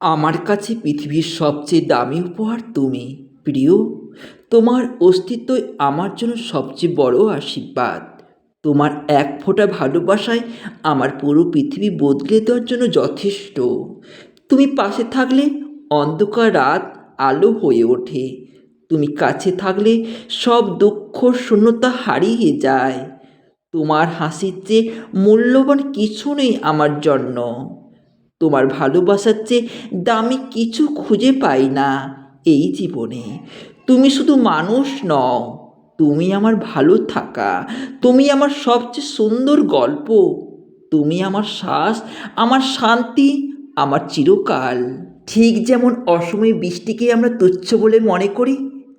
আমার কাছে পৃথিবীর সবচেয়ে দামি উপহার তুমি, প্রিয়। তোমার অস্তিত্বই আমার জন্য সবচেয়ে বড় আশীর্বাদ। তোমার এক ফোঁটা ভালোবাসায় আমার পুরো পৃথিবী বদলে দেওয়ার জন্য যথেষ্ট। তুমি পাশে থাকলে অন্ধকার রাত আলো হয়ে ওঠে। তুমি কাছে থাকলে সব দুঃখ শূন্যতা হারিয়ে যায়। তোমার হাসির চেয়ে মূল্যবান কিছু নেই আমার জন্য। তোমার ভালোবাসার চেয়ে দামি কিছু খুঁজে পাই না এই জীবনে। তুমি শুধু মানুষ নও, তুমি আমার ভালো থাকা, তুমি আমার সবচেয়ে সুন্দর গল্প, তুমি আমার শ্বাস, আমার শান্তি, আমার চিরকাল। ঠিক যেমন অসময়ে বৃষ্টিকে আমরা তুচ্ছ বলে মনে করি,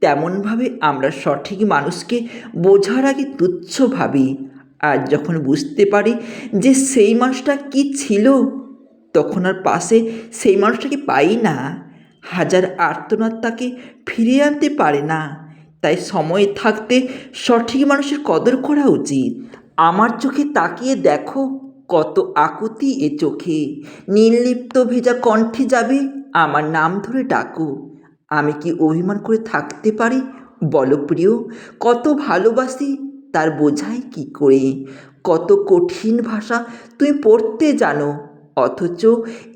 তেমনভাবে আমরা সঠিক মানুষকে বোঝার আগে তুচ্ছ ভাবি। আর যখন বুঝতে পারি যে সেই মানুষটা কি ছিল তখন আর পাশে সেই মানুষটাকে পাই না? হাজার আর্তনাদ তাকে ফিরিয়ে আনতে পারে না। তাই সময় থাকতে সঠিক মানুষের কদর করা উচিত। আমার চোখে তাকিয়ে দেখো কত আকুতি এ চোখে। নির্লিপ্ত ভেজা কণ্ঠে যাবে আমার নাম ধরে ডাকো। আমি কি অভিমান করে থাকতে পারি? বলো প্রিয়, কত ভালোবাসি তার বোঝাই কি করে? কত কঠিন ভাষা তুমি পড়তে জানো। অথচ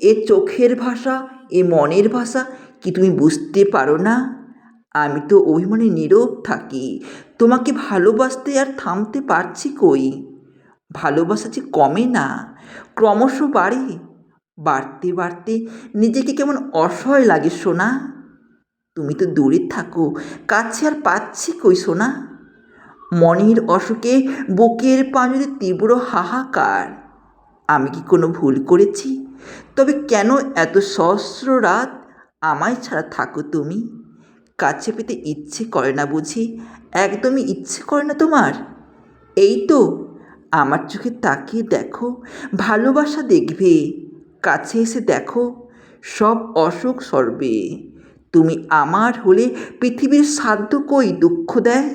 এ চোখের ভাষা, এ মনের ভাষা কি তুমি বুঝতে পারো না? আমি তো অভিমানে নীরব থাকি। তোমাকে ভালোবাসতে আর থামতে পারছি কই? ভালোবাসা যে কমে না, ক্রমশ বাড়ে। বাড়তে বাড়তে নিজেকে কেমন অসহায় লাগে সোনা। তুমি তো দূরে থাকো, কাছে আর পাচ্ছি কই সোনা? মনের অসুখে বুকের পাঁজরে তীব্র হাহাকার। আমি কি কোনো ভুল করেছি? তবে কেন এত সহস্র রাত আমায় ছাড়া থাকো তুমি? কাছে পেতে ইচ্ছে করে না বুঝি, একদমই ইচ্ছে করে না তোমার? এই তো, আমার চোখে তাকিয়ে দেখো, ভালোবাসা দেখবে, কাছে এসে দেখো, সব অসুখ সরবে। তুমি আমার হলে পৃথিবীর সাধ্য কই দুঃখ দেয়?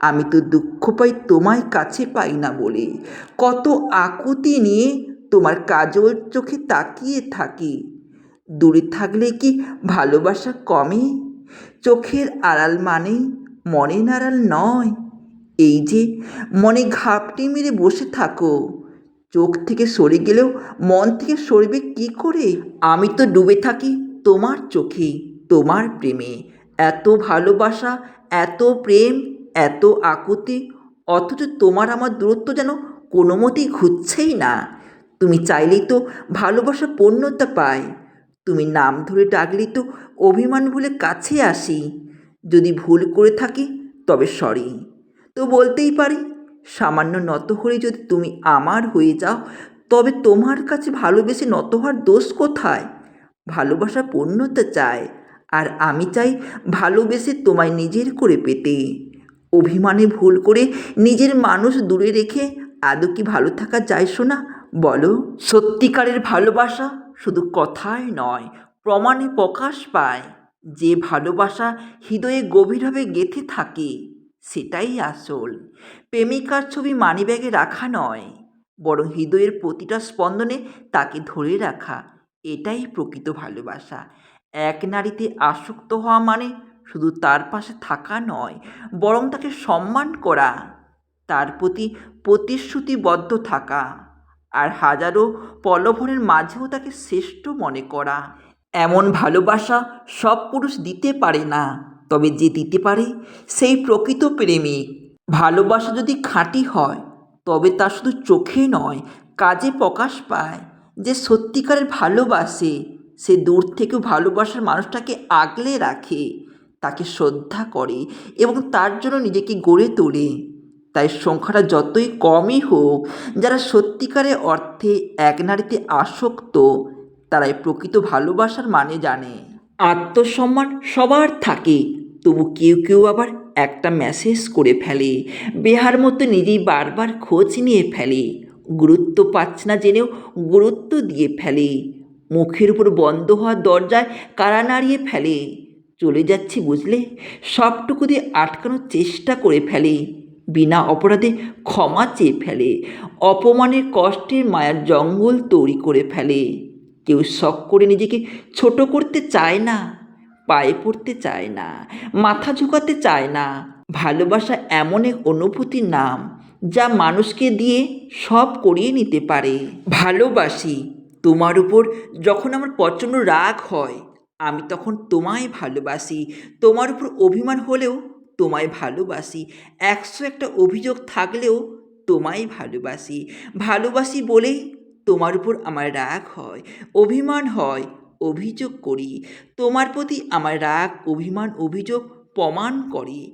আমি তো দুঃখ পাই তোমায় কাছে পাই না বলে। কত আকুতি নিয়ে তোমার কাজল চোখে তাকিয়ে থাকি। দূরে থাকলে কি ভালোবাসা কমে? চোখের আড়াল মানে মনের আড়াল নয়। এই যে মনে ঘাপটি মেরে বসে থাকো। চোখ থেকে সরে গেলেও মন থেকে সরবে কি করে? আমি তো ডুবে থাকি তোমার চোখে, তোমার প্রেমে। এত ভালোবাসা, এত প্রেম এত আকুতি? অথচ তোমার আমার দূরত্ব যেন কোনো মতেই ঘুরছেই না। তুমি চাইলেই তো ভালোবাসা পূর্ণতা পায় তুমি নাম ধরে ডাকলেই তো অভিমান ভুলে কাছে আসি। যদি ভুল করে থাকি, তবে সরি। তো বলতেই পারি, সামান্য নত হলে যদি তুমি আমার হয়ে যাও, তবে তোমার কাছে ভালোবেসে নত হওয়ার দোষ কোথায়? ভালোবাসা পূর্ণতা চায় আর আমি চাই ভালোবেসে তোমায় নিজের করে পেতে। অভিমানে ভুল করে নিজের মানুষ দূরে রেখে আদৌ কি ভালো থাকা যায় শোনা বলো, সত্যিকারের ভালোবাসা শুধু কথায় নয়, প্রমাণে প্রকাশ পায়। যে ভালোবাসা হৃদয়ে গভীরভাবে গেঁথে থাকে, সেটাই আসল। প্রেমিকার ছবি মানিব্যাগে রাখা নয়, বরং হৃদয়ের প্রতিটা স্পন্দনে তাকে ধরে রাখা, এটাই প্রকৃত ভালোবাসা। এক নারীতে আসক্ত হওয়া মানে শুধু তার পাশে থাকা নয়, বরং তাকে সম্মান করা, তার প্রতি প্রতিশ্রুতিবদ্ধ থাকা, আর হাজারো প্রলোভনের মাঝেও তাকে শ্রেষ্ঠ মনে করা। এমন ভালোবাসা সব পুরুষ দিতে পারে না, তবে যে দিতে পারে, সেই প্রকৃত প্রেমিক ভালোবাসা যদি খাঁটি হয়, তবে তা শুধু চোখে নয়, কাজে প্রকাশ পায়। যে সত্যিকারের ভালোবাসে, সে দূর থেকেও ভালোবাসার মানুষটাকে আগলে রাখে। তাকে শ্রদ্ধা করে এবং তার জন্য নিজেকে গড়ে তোলে। তাই সংখ্যাটা যতই কমই হোক, যারা সত্যিকারের অর্থে এক নারীতে আসক্ত, তারাই প্রকৃত ভালোবাসার মানে জানে। আত্মসম্মান সবার থাকে, তবু কেউ কেউ আবার একটা মেসেজ করে ফেলে, বেহার মতো নিজেই বারবার খোঁজ নিয়ে ফেলে, গুরুত্ব পাচ্ছে না জেনেও গুরুত্ব দিয়ে ফেলে, মুখের উপর বন্ধ হওয়ার দরজায় কারা নাড়িয়ে ফেলে। চলে যাচ্ছি বুঝলে? সবটুকু দিয়ে আটকানোর চেষ্টা করে ফেলে। বিনা অপরাধে ক্ষমা চেয়ে ফেলে। অপমানের কষ্টের মায়ার জঙ্গল তৈরি করে ফেলে। কেউ শখ করে নিজেকে ছোট করতে চায় না, পায়ে পড়তে চায় না, মাথা ঝুঁকাতে চায় না। ভালোবাসা এমন এক অনুভূতির নাম, যা মানুষকে দিয়ে সব করিয়ে নিতে পারে। ভালোবাসি, তোমার উপর যখন আমার প্রচণ্ড রাগ হয় আমি তখন তোমায় ভালোবাসি। তোমার উপর অভিমান হলেও তোমায় ভালোবাসি। একশো একটা অভিযোগ থাকলেও তোমায় ভালোবাসি। ভালোবাসি বলেই তোমার উপর আমার রাগ হয়, অভিমান হয়, অভিযোগ করি। তোমার প্রতি আমার রাগ, অভিমান, অভিযোগ প্রমাণ করে।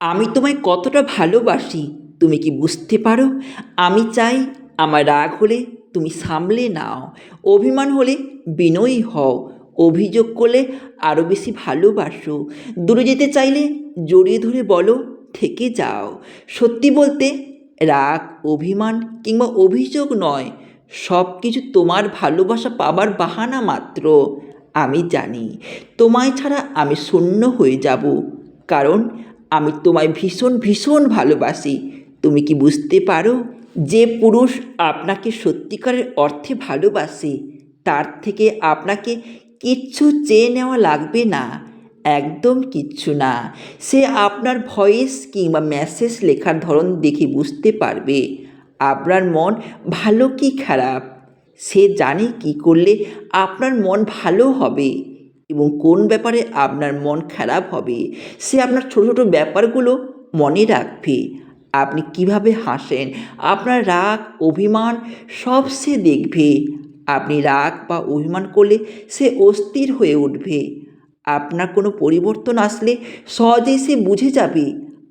আমি তোমায় কতটা ভালোবাসি, তুমি কি বুঝতে পারো? আমি চাই আমার রাগ হলে তুমি সামলে নাও, অভিমান হলে বিনয়ী হও। অভিযোগ করলে আরও বেশি ভালোবাসো। দূরে যেতে চাইলে জড়িয়ে ধরে বলো, থেকে যাও। সত্যি বলতে রাগ, অভিমান কিংবা অভিযোগ নয় সব কিছু তোমার ভালোবাসা পাবার বাহানা মাত্র, আমি জানি। তোমায় ছাড়া আমি শূন্য হয়ে যাব, কারণ আমি তোমায় ভীষণ ভীষণ ভালোবাসি। তুমি কি বুঝতে পারো যে পুরুষ আপনাকে সত্যিকারের অর্থে ভালোবাসে, তার থেকে আপনাকে কিচ্ছু চেয়ে নেওয়া লাগবে না। একদম কিচ্ছু না। সে আপনার ভয়েস কিংবা মেসেজ লেখার ধরন দেখে বুঝতে পারবে। আপনার মন ভালো কি খারাপ? সে জানে কি করলে আপনার মন ভালো হবে এবং কোন ব্যাপারে আপনার মন খারাপ হবে। সে আপনার ছোটো ছোটো ব্যাপারগুলো মনে রাখবে। আপনি কীভাবে হাসেন? আপনার রাগ, অভিমান সব সে দেখবে। আপনি রাগ বা অভিমান করলে সে অস্থির হয়ে উঠবে। আপনার কোনো পরিবর্তন আসলে সহজেই সে বুঝে যাবে।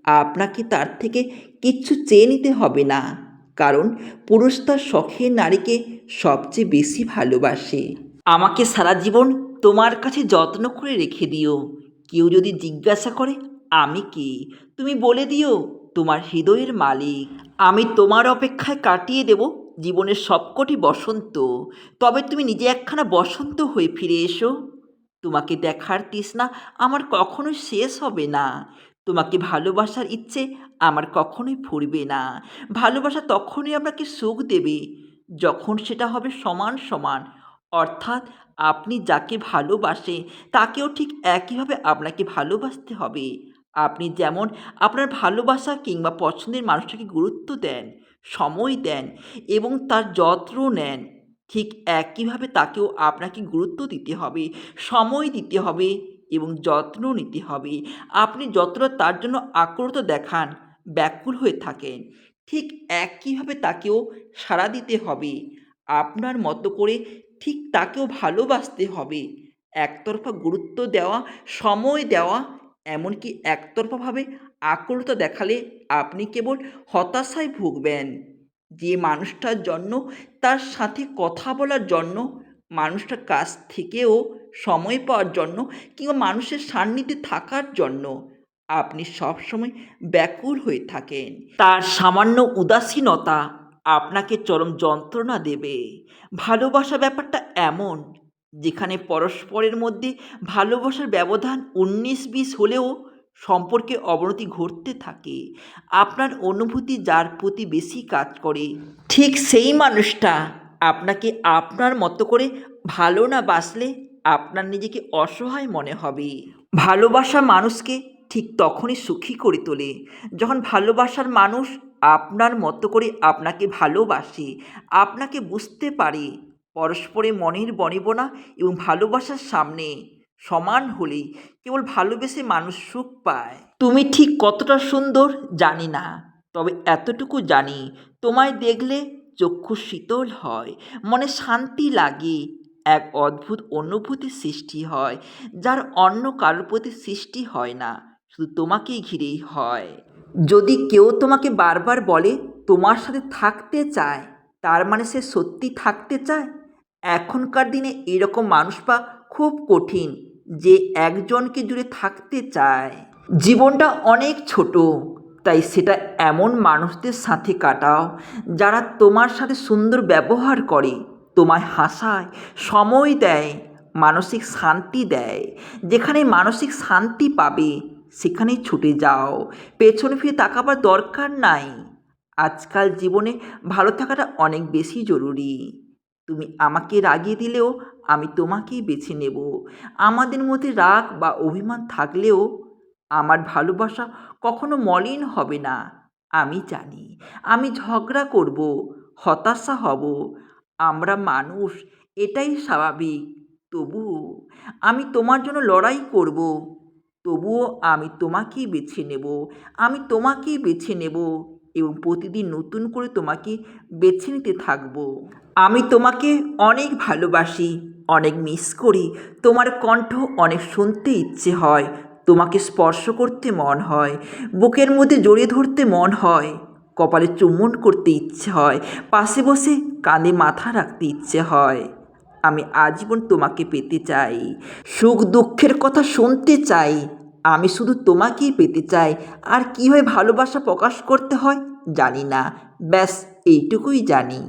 আপনাকে তার থেকে কিচ্ছু চেয়ে নিতে হবে না। কারণ পুরুষ তার শখের নারীকে সবচেয়ে বেশি ভালোবাসে। আমাকে সারা জীবন তোমার কাছে যত্ন করে রেখে দিও। কেউ যদি জিজ্ঞাসা করে, আমি কি? তুমি বলে দিও, তোমার হৃদয়ের মালিক। আমি তোমার অপেক্ষায় কাটিয়ে দেব জীবনের সবকটি বসন্ত, তবে তুমি নিজে একখানা বসন্ত হয়ে ফিরে এসো। তোমাকে দেখার তৃষ্ণা আমার কখনোই শেষ হবে না। তোমাকে ভালোবাসার ইচ্ছে আমার কখনোই ফুরবে না। ভালোবাসা তখনই আপনাকে সুখ দেবে যখন সেটা হবে সমান সমান। অর্থাৎ আপনি যাকে ভালোবাসে তাকেও ঠিক একইভাবে আপনাকে ভালোবাসতে হবে। আপনি যেমন আপনার ভালোবাসা কিংবা পছন্দের মানুষটাকে গুরুত্ব দেন সময় দেন এবং তার যত্ন নেন। ঠিক একইভাবে তাকেও আপনাকে গুরুত্ব দিতে হবে, সময় দিতে হবে এবং যত্ন নিতে হবে। আপনি যতটা তার জন্য আকুলতা দেখান, ব্যাকুল হয়ে থাকেন। ঠিক একইভাবে তাকেও সাড়া দিতে হবে। আপনার মতো করে ঠিক তাকেও ভালোবাসতে হবে। একতরফা গুরুত্ব দেওয়া, সময় দেওয়া এমনকি একতরফাভাবে আকুলতা দেখালে আপনি কেবল হতাশায় ভুগবেন। যে মানুষটার জন্য, তার সাথে কথা বলার জন্য, মানুষটার কাছ থেকেও সময় পাওয়ার জন্য কিংবা মানুষের সান্নিধ্যে থাকার জন্য আপনি সবসময় ব্যাকুল হয়ে থাকেন। তার সামান্য উদাসীনতা আপনাকে চরম যন্ত্রণা দেবে। ভালোবাসা ব্যাপারটা এমন যেখানে পরস্পরের মধ্যে ভালোবাসার ব্যবধান উনিশ বিশ হলেও সম্পর্কে অবনতি ঘটতে থাকে। আপনার অনুভূতি যার প্রতি বেশি কাজ করে, ঠিক সেই মানুষটা আপনাকে আপনার মতো করে ভালো না বাসলে আপনার নিজেকে অসহায় মনে হবে। ভালোবাসা মানুষকে ঠিক তখনই সুখী করে তোলে যখন ভালোবাসার মানুষ আপনার মতো করে আপনাকে ভালোবাসে, আপনাকে বুঝতে পারে পরস্পরে মনের বনিবনা এবং ভালোবাসার সামনে সমান হলেই কেবল ভালোবেসে মানুষ সুখ পায়। তুমি ঠিক কতটা সুন্দর জানি না, তবে এতটুকু জানি তোমায় দেখলে চক্ষু শীতল হয়, মনে শান্তি লাগে, এক অদ্ভুত অনুভূতি সৃষ্টি হয়, যার অন্য কারোর প্রতি সৃষ্টি হয় না, শুধু তোমাকেই ঘিরেই হয়। যদি কেউ তোমাকে বারবার বলে তোমার সাথে থাকতে চায়, তার মানে সে সত্যি থাকতে চায়? এখনকার দিনে এরকম মানুষ পা খুব কঠিন যে একজনকে জুড়ে থাকতে চায়। জীবনটা অনেক ছোট, তাই সেটা এমন মানুষদের সাথে কাটাও যারা তোমার সাথে সুন্দর ব্যবহার করে, তোমায় হাসায়, সময় দেয়, মানসিক শান্তি দেয়। যেখানে মানসিক শান্তি পাবে, সেখানে ছুটে যাও। পেছনে ফিরে তাকাবার দরকার নাই। আজকাল জীবনে ভালো থাকাটা অনেক বেশি জরুরি। তুমি আমাকে রাগিয়ে দিলেও আমি তোমাকেই বেছে নেব। আমাদের মধ্যে রাগ বা অভিমান থাকলেও আমার ভালোবাসা কখনো মলিন হবে না। আমি জানি, আমি ঝগড়া করব, হতাশা হব। আমরা মানুষ, এটাই স্বাভাবিক। তবুও আমি তোমার জন্য লড়াই করব। তবুও আমি তোমাকেই বেছে নেব। আমি তোমাকেই বেছে নেব। এবং প্রতিদিন নতুন করে তোমাকে বেছে নিতে থাকব। আমি তোমাকে অনেক ভালোবাসি, অনেক মিস করি। তোমার কণ্ঠ অনেক শুনতে ইচ্ছে হয়, তোমাকে স্পর্শ করতে মন হয়, বুকের মধ্যে জড়িয়ে ধরতে মন হয়, কপালে চুম্বন করতে ইচ্ছে হয়, পাশে বসে কাঁধে মাথা রাখতে ইচ্ছে হয়। আমি আজীবন তোমাকে পেতে চাই, সুখ দুঃখের কথা শুনতে চাই আমি শুধু তোমাকেই পেতে চাই। আর কীভাবে ভালোবাসা প্রকাশ করতে হয় জানি না। ব্যাস, এইটুকুই জানি।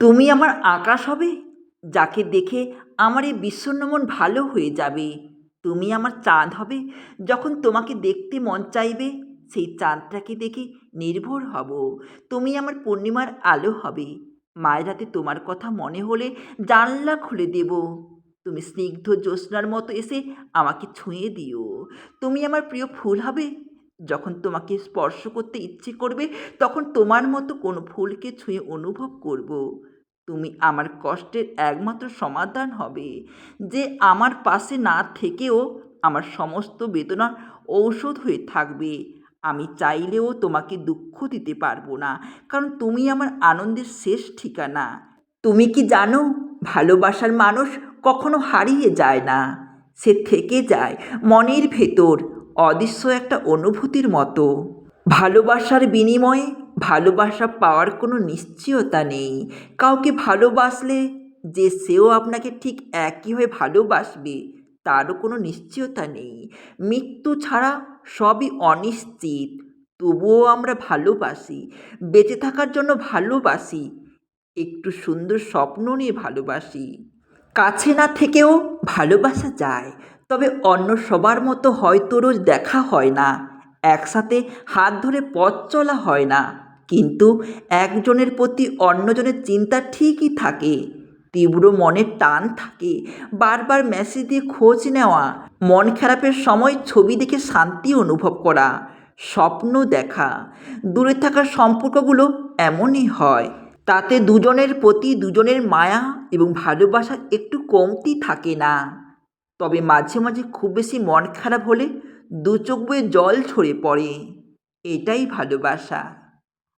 তুমি আমার আকাশ হবে, যাকে দেখে আমার এই বিষণ্ণ মন ভালো হয়ে যাবে। তুমি আমার চাঁদ হবে, যখন তোমাকে দেখতে মন চাইবে, সেই চাঁদটাকে দেখে নির্ভর হব। তুমি আমার পূর্ণিমার আলো হবে। মায়ের রাতে তোমার কথা মনে হলে জানলা খুলে দেব। তুমি স্নিগ্ধ জ্যোৎস্নার মতো এসে আমাকে ছুঁয়ে দিও। তুমি আমার প্রিয় ফুল হবে। যখন তোমাকে স্পর্শ করতে ইচ্ছে করবে, তখন তোমার মতো কোনো ফুলকে ছুঁয়ে অনুভব করব। তুমি আমার কষ্টের একমাত্র সমাধান হবে। যে আমার পাশে না থেকেও আমার সমস্ত বেদনার ঔষধ হয়ে থাকবে। আমি চাইলেও তোমাকে দুঃখ দিতে পারব না, কারণ তুমি আমার আনন্দের শেষ ঠিকানা। তুমি কি জানো, ভালোবাসার মানুষ কখনো হারিয়ে যায় না, সে থেকে যায় মনের ভেতর অদৃশ্য একটা অনুভূতির মতো। ভালোবাসার বিনিময়ে ভালোবাসা পাওয়ার কোনো নিশ্চয়তা নেই। কাউকে ভালোবাসলে যে সেও আপনাকে ঠিক একইভাবে ভালোবাসবে, তারও কোনো নিশ্চয়তা নেই। মৃত্যু ছাড়া সবই অনিশ্চিত, তবুও আমরা ভালোবাসি, বেঁচে থাকার জন্য ভালোবাসি, একটু সুন্দর স্বপ্ন নিয়ে ভালোবাসি। কাছে না থেকেও ভালোবাসা যায়। তবে অন্য সবার মতো হয়তো রোজ দেখা হয় না। একসাথে হাত ধরে পথ চলা হয় না। কিন্তু একজনের প্রতি অন্যজনের চিন্তা ঠিকই থাকে। তীব্র মনের টান থাকে। বারবার মেসেজ দিয়ে খোঁজ নেওয়া, মন খারাপের সময় ছবি দেখে শান্তি অনুভব করা, স্বপ্ন দেখা, দূরে থাকার সম্পর্কগুলো এমনই হয়। তাতে দুজনের প্রতি দুজনের মায়া এবং ভালোবাসা একটু কমতি থাকে না। তবে মাঝে মাঝে খুব বেশি মন খারাপ হলে দু চোখ বয়ে জল ছড়ে পড়ে। এটাই ভালোবাসা।